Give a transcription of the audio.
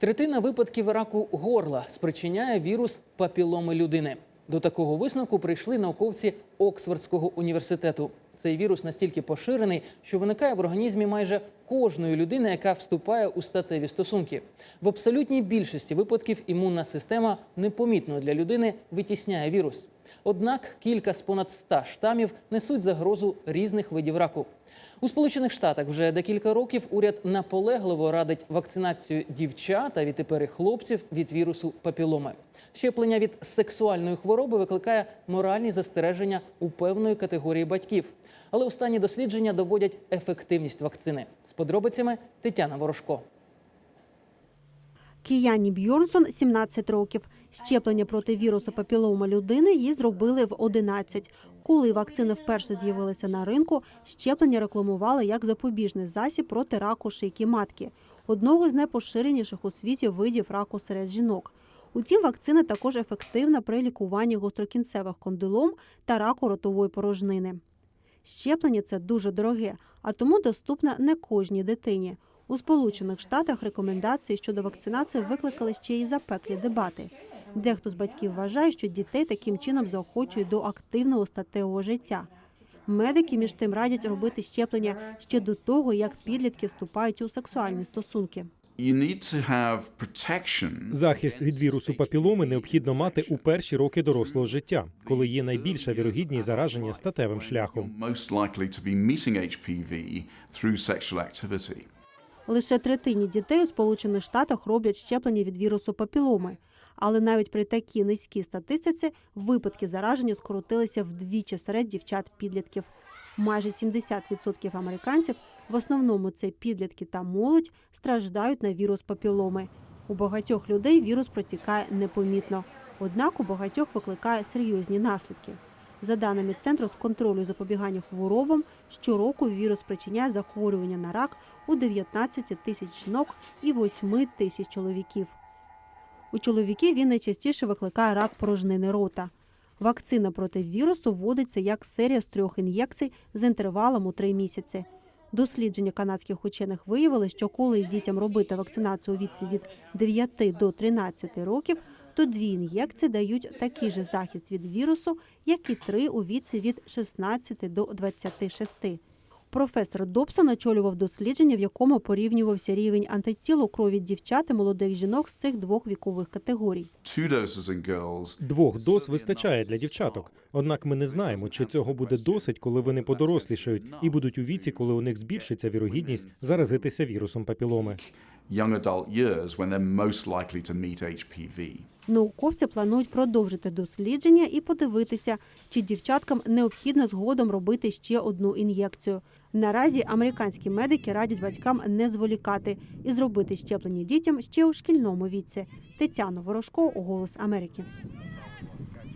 Третина випадків раку горла спричиняє вірус папіломи людини. До такого висновку прийшли науковці Оксфордського університету. Цей вірус настільки поширений, що виникає в організмі майже кожної людини, яка вступає у статеві стосунки. В абсолютній більшості випадків імунна система непомітно для людини витісняє вірус. Однак кілька з понад 100 штамів несуть загрозу різних видів раку. У Сполучених Штатах вже декілька років уряд наполегливо радить вакцинацію дівчат, а відтепер і хлопців від вірусу папіломи. Щеплення від сексуальної хвороби викликає моральні застереження у певної категорії батьків. Але останні дослідження доводять ефективність вакцини. З подробицями Тетяна Ворожко. Кіяні Бьорнсон 17 років. Щеплення проти вірусу папілома людини їй зробили в 11. Коли вакцини вперше з'явилися на ринку, щеплення рекламували як запобіжний засіб проти раку шийки матки, одного з найпоширеніших у світі видів раку серед жінок. Утім, вакцина також ефективна при лікуванні гострокінцевих кондилом та раку ротової порожнини. Щеплення це дуже дороге, а тому доступне не кожній дитині. У Сполучених Штатах рекомендації щодо вакцинації викликали ще й запеклі дебати. Дехто з батьків вважає, що дітей таким чином заохочують до активного статевого життя. Медики між тим радять робити щеплення ще до того, як підлітки вступають у сексуальні стосунки. Захист від вірусу папіломи необхідно мати у перші роки дорослого життя, коли є найбільша вірогідність зараження статевим шляхом. Лише третині дітей у Сполучених Штатах роблять щеплення від вірусу папіломи. Але навіть при такій низькій статистиці випадки зараження скоротилися вдвічі серед дівчат-підлітків. Майже 70% американців, в основному це підлітки та молодь, страждають на вірус папіломи. У багатьох людей вірус протікає непомітно, однак у багатьох викликає серйозні наслідки. За даними Центру з контролю запобігання хворобам, щороку вірус спричиняє захворювання на рак у 19 тисяч жінок і 8 тисяч чоловіків. У чоловіків він найчастіше викликає рак порожнини рота. Вакцина проти вірусу вводиться як серія з трьох ін'єкцій з інтервалом у три місяці. Дослідження канадських учених виявили, що коли дітям робити вакцинацію у віці від 9 до 13 років, то дві ін'єкції дають такий же захист від вірусу, як і три у віці від 16 до 26. Професор Добсон очолював дослідження, в якому порівнювався рівень антитіл у крові дівчат і молодих жінок з цих двох вікових категорій. Двох доз вистачає для дівчаток. Однак ми не знаємо, чи цього буде досить, коли вони подорослішають і будуть у віці, коли у них збільшиться вірогідність заразитися вірусом папіломи. Young adult years when they're most likely to meet HPV. Науковці планують продовжити дослідження і подивитися, чи дівчаткам необхідно згодом робити ще одну ін'єкцію. Наразі американські медики радять батькам не зволікати і зробити щеплення дітям ще у шкільному віці. Тетяна Ворожко, Голос Америки.